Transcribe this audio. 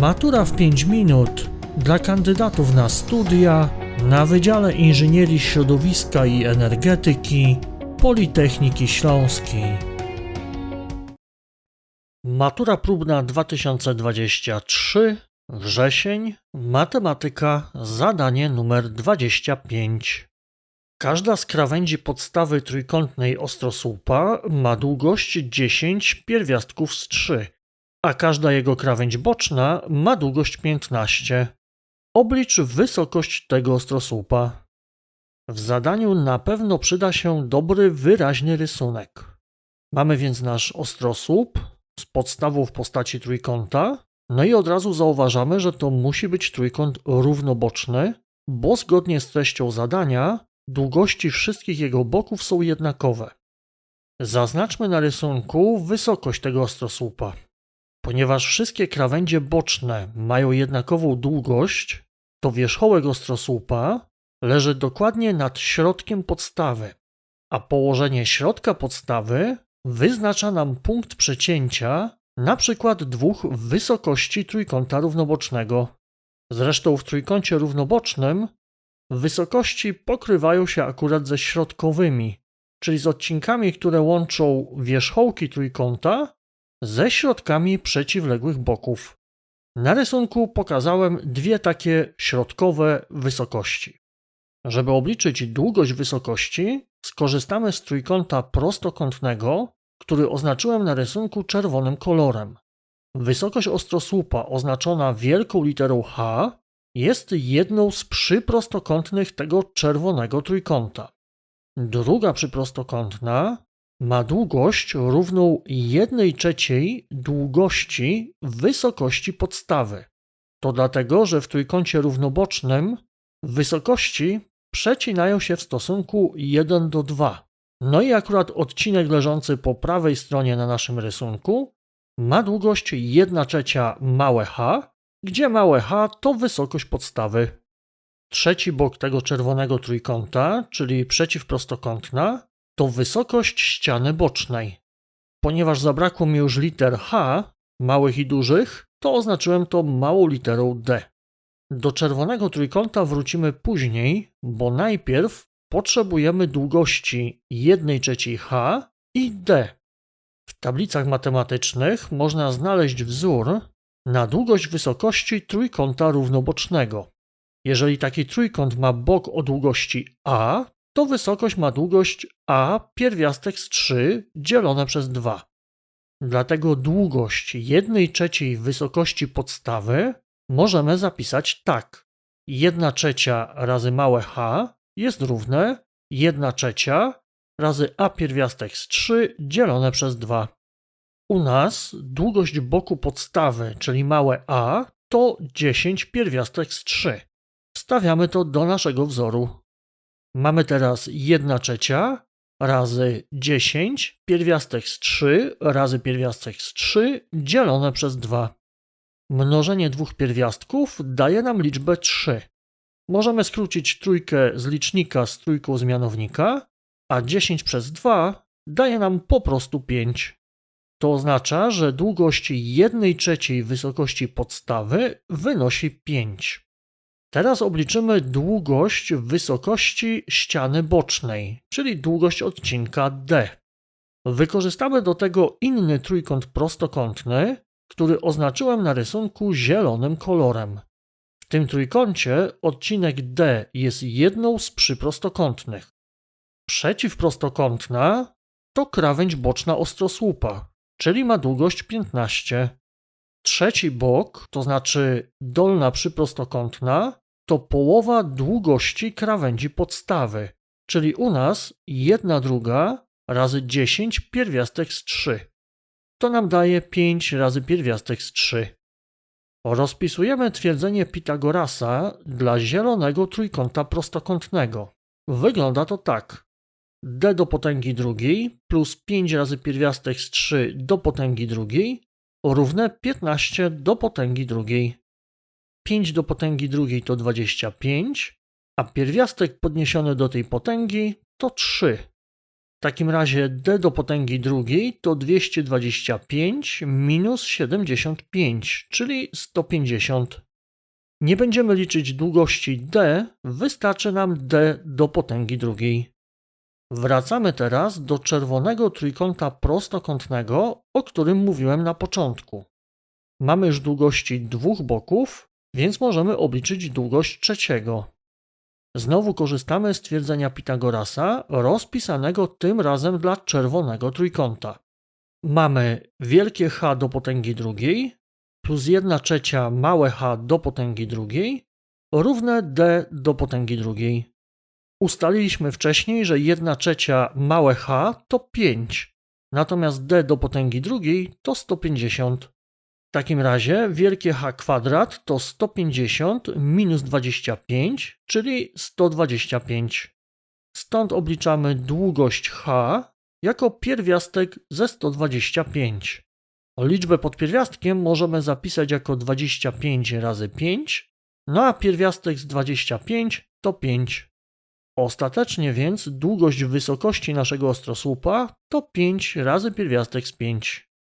Matura w 5 minut dla kandydatów na studia na Wydziale Inżynierii Środowiska i Energetyki Politechniki Śląskiej. Matura próbna 2023, wrzesień, matematyka, zadanie numer 25. Każda z krawędzi podstawy trójkątnej ostrosłupa ma długość 10 pierwiastków z 3, a każda jego krawędź boczna ma długość 15. Oblicz wysokość tego ostrosłupa. W zadaniu na pewno przyda się dobry, wyraźny rysunek. Mamy więc nasz ostrosłup z podstawą w postaci trójkąta, no i od razu zauważamy, że to musi być trójkąt równoboczny, bo zgodnie z treścią zadania długości wszystkich jego boków są jednakowe. Zaznaczmy na rysunku wysokość tego ostrosłupa. Ponieważ wszystkie krawędzie boczne mają jednakową długość, to wierzchołek ostrosłupa leży dokładnie nad środkiem podstawy, a położenie środka podstawy wyznacza nam punkt przecięcia na przykład dwóch wysokości trójkąta równobocznego. Zresztą w trójkącie równobocznym wysokości pokrywają się akurat ze środkowymi, czyli z odcinkami, które łączą wierzchołki trójkąta ze środkami przeciwległych boków. Na rysunku pokazałem dwie takie środkowe wysokości. Żeby obliczyć długość wysokości, skorzystamy z trójkąta prostokątnego, który oznaczyłem na rysunku czerwonym kolorem. Wysokość ostrosłupa oznaczona wielką literą H jest jedną z przyprostokątnych tego czerwonego trójkąta. Druga przyprostokątna ma długość równą 1 trzeciej długości wysokości podstawy. To dlatego, że w trójkącie równobocznym wysokości przecinają się w stosunku 1 do 2. No i akurat odcinek leżący po prawej stronie na naszym rysunku ma długość 1 trzecia małe h, gdzie małe h to wysokość podstawy. Trzeci bok tego czerwonego trójkąta, czyli przeciwprostokątna, to wysokość ściany bocznej. Ponieważ zabrakło mi już liter H, małych i dużych, to oznaczyłem to małą literą D. Do czerwonego trójkąta wrócimy później, bo najpierw potrzebujemy długości 1 trzeciej H i D. W tablicach matematycznych można znaleźć wzór na długość wysokości trójkąta równobocznego. Jeżeli taki trójkąt ma bok o długości A, to wysokość ma długość a pierwiastek z 3 dzielone przez 2. Dlatego długość 1 trzeciej wysokości podstawy możemy zapisać tak. 1 trzecia razy małe h jest równe 1 trzecia razy a pierwiastek z 3 dzielone przez 2. U nas długość boku podstawy, czyli małe a, to 10 pierwiastek z 3. Wstawiamy to do naszego wzoru. Mamy teraz 1 trzecia razy 10 pierwiastek z 3 razy pierwiastek z 3 dzielone przez 2. Mnożenie dwóch pierwiastków daje nam liczbę 3. Możemy skrócić trójkę z licznika z trójką z mianownika, a 10 przez 2 daje nam po prostu 5. To oznacza, że długość 1 trzeciej wysokości podstawy wynosi 5. Teraz obliczymy długość wysokości ściany bocznej, czyli długość odcinka D. Wykorzystamy do tego inny trójkąt prostokątny, który oznaczyłem na rysunku zielonym kolorem. W tym trójkącie odcinek D jest jedną z przyprostokątnych. Przeciwprostokątna to krawędź boczna ostrosłupa, czyli ma długość 15. Trzeci bok, to znaczy dolna przyprostokątna, to połowa długości krawędzi podstawy, czyli u nas 1 druga razy 10 pierwiastek z 3. To nam daje 5 razy pierwiastek z 3. Rozpisujemy twierdzenie Pitagorasa dla zielonego trójkąta prostokątnego. Wygląda to tak. d do potęgi drugiej plus 5 razy pierwiastek z 3 do potęgi drugiej równe 15 do potęgi drugiej. 5 do potęgi drugiej to 25, a pierwiastek podniesiony do tej potęgi to 3. takim razie d do potęgi drugiej to 225 minus 75, czyli 150. Nie będziemy liczyć długości d, wystarczy nam d do potęgi drugiej. Wracamy teraz do czerwonego trójkąta prostokątnego, o którym mówiłem na początku. Mamy już długości dwóch boków, więc możemy obliczyć długość trzeciego. Znowu korzystamy z twierdzenia Pitagorasa, rozpisanego tym razem dla czerwonego trójkąta. Mamy wielkie H do potęgi drugiej plus 1 trzecia małe h do potęgi drugiej równe d do potęgi drugiej. Ustaliliśmy wcześniej, że 1 trzecia małe h to 5, natomiast d do potęgi drugiej to 150. W takim razie wielkie H kwadrat to 150 minus 25, czyli 125. Stąd obliczamy długość H jako pierwiastek ze 125. Liczbę pod pierwiastkiem możemy zapisać jako 25 razy 5, no a pierwiastek z 25 to 5. Ostatecznie więc długość wysokości naszego ostrosłupa to 5 razy pierwiastek z 5.